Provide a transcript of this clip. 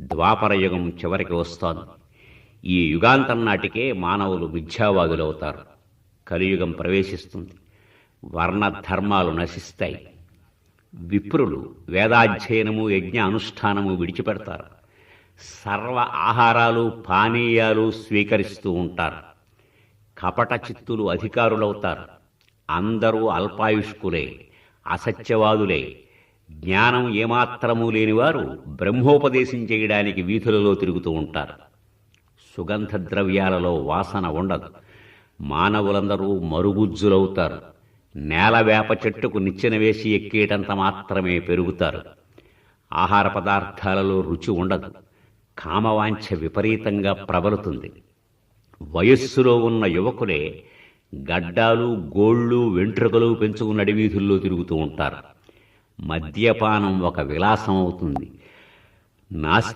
ద్వాపరయుగం చివరికి వస్తోంది ఈ యుగాంతం నాటికే మానవులు మిథ్యావాదులవుతారు. కలియుగం ప్రవేశిస్తుంది. వర్ణ ధర్మాలు నశిస్తాయి. విప్రులు వేదాధ్యయనము యజ్ఞ అనుష్ఠానము విడిచిపెడతారు. సర్వ ఆహారాలు పానీయాలు స్వీకరిస్తూ ఉంటారు. కపట చిత్తులు అధికారులవుతారు. అందరూ అల్పాయుష్కులే అసత్యవాదులే జ్ఞానం ఏమాత్రమూ లేనివారు బ్రహ్మోపదేశం చేయడానికి వీధులలో తిరుగుతూ ఉంటారు. సుగంధ ద్రవ్యాలలో వాసన ఉండదు. మానవులందరూ మరుగుజ్జులవుతారు. నేల వేప చెట్టుకు నిచ్చెన వేసి ఎక్కేటంత మాత్రమే పెరుగుతారు. ఆహార పదార్థాలలో రుచి ఉండదు. కామవాంఛ విపరీతంగా ప్రబలుతుంది. వయస్సులో ఉన్న యువకులే గడ్డాలు గోళ్ళు వెంట్రుకలు పెంచుకున్న వీధుల్లో తిరుగుతూ ఉంటారు. మద్యపానం ఒక విలాసం అవుతుంది నాస్తి